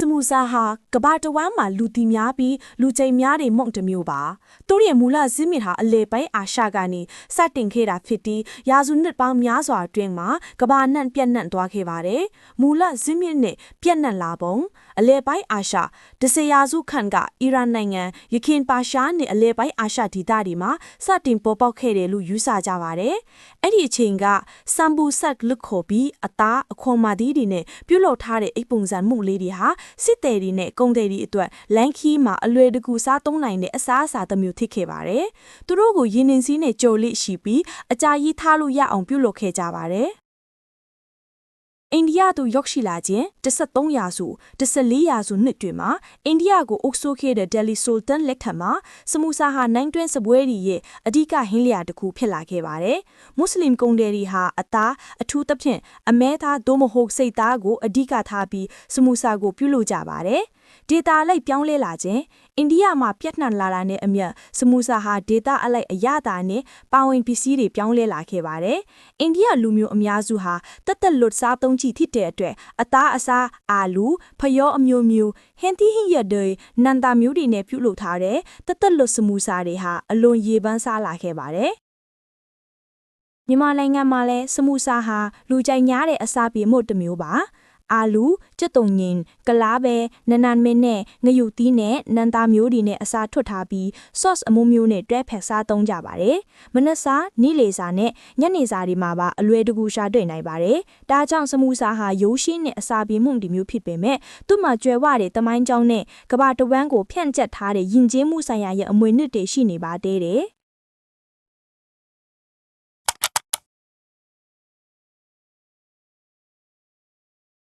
စမူစာဟာကဘာတဝမ်းမှာလူတီများပြီးလူချိန်များတဲ့မုံတစ်မျိုးပါသူတို့ရဲ့မူလဇင်းမြစ်ဟာအလေပိုင်းအာရှကနေစတင်ခဲ့တာဖြစ်ပြီးရာစုနှစ်ပေါင်းများစွာအတွင်းမှာကဘာနှံ့ပြန့်နှံ့သွားခဲ့ပါတယ်မူလဇင်းမြစ်နဲ့ပြန့်နှံ့လာပုံအလေပိုင်းအာရှဒစရာစုခန့်ကအီရန်နိုင်ငံယခင်ပါရှားနဲ့အလေပိုင်းအာရှဒေသတွေမှာစတင်ပေါ်ပေါက်ခဲ့တယ်လို့ယူဆကြပါတယ်အဲ့ဒီအချိန်ကစမ်ဘူဆက်လုခေါ်ပြီးအသားအခွန်မာသီးတွေနဲ့ပြုတ်လောက်ထားတဲ့အိပ်ပုံစံမှုလေးတွေဟာစစ်သည်တွေနဲ့ကုန်သည်တွေအတွက်လန်ခီမှာအလွယ်တကူစားသုံးနိုင်တဲ့အစားအစာတစ်မျိုးဖြစ်ခဲ့ပါတယ်။သူတို့ကိုရင်းနှင်းစည်းနဲ့ကြိုလိရှိပြီးအကြာကြီးထားလို့ရအောင်ပြုတ်လုပ်ခဲ့ကြပါတယ်။ အိန္ဒိယသို့ရောက်ရှိလာခြင်း13ရာစု14ရာစုနှစ်တွေမှာအိန္ဒိယကိုအုပ်စိုးခဲ့တဲ့ Delhi Sultan လက်ထက်မှာစမူစာဟာနိုင်တွင်းစပွဲတွေရဲ့အဓိကဟင်းလျာတစ်ခုဖြစ်လာခဲ့ပါတယ်။မွတ်စလင်ကုန်တယ်တွေဟာအသားအထူးသဖြင့်အမဲသားသို့မဟုတ်စိတ်သားကိုအဓိကထားပြီးစမူစာကိုပြုလုပ်ကြပါတယ်။ဒေတာလိုက်ပြောင်းလဲလာခြင်းအိန္ဒိယမှာပြန့်နှံ့လာတာနဲ့အမျှစမူစာဟာဒေတာအလိုက်အရသာနဲ့ပါဝင်ပစ္စည်းတွေပြောင်းလဲလာခဲ့ပါတယ်။အိန္ဒိယလူမျိုးအများစုဟာတက်တက်လွတ်စားသုံးချီဖြစ်တဲ့အတွက်အသားအစားအာလူဖျောအမျိုးမျိုးဟင်းသီးဟင်းရက်တွေနန္တာမျိုးတွေနဲ့ပြုလုပ်ထားတဲ့တက်တက်လွတ်စမူစာတွေဟာအလွန်ရေပန်းစားလာခဲ့ပါတယ်။မြန်မာနိုင်ငံမှာလည်းစမူစာဟာလူကြိုက်များတဲ့အစာပြေမှုတစ်မျိုးပါ အာလူကြက်တုံညင်ကလားပဲနနန်မင်းနဲ့ငရုတ်သီးနဲ့နန်သားမျိုးတွေနဲ့အစားထွတ်ထားပြီး sauce အမျိုးမျိုးနဲ့တွဲဖက်စားသုံးကြပါတယ်။မနက်စာနေ့လေစာနဲ့ညနေစာတွေမှာပါအလွယ်တကူရှာတွေ့နိုင်ပါတယ်။ဒါကြောင့်စမူစာဟာရိုးရှင်းနဲ့အစာပြေမှုဒီမျိုးဖြစ်ပေမဲ့သူ့မှာကျွယ်ဝတဲ့တမိုင်းကြောင်းနဲ့ကဘာတဝမ်းကိုဖြန့်ကျက်ထားတဲ့ယဉ်ကျေးမှုဆိုင်ရာရဲ့အမွေနှစ်တွေရှိနေပါသေးတယ်။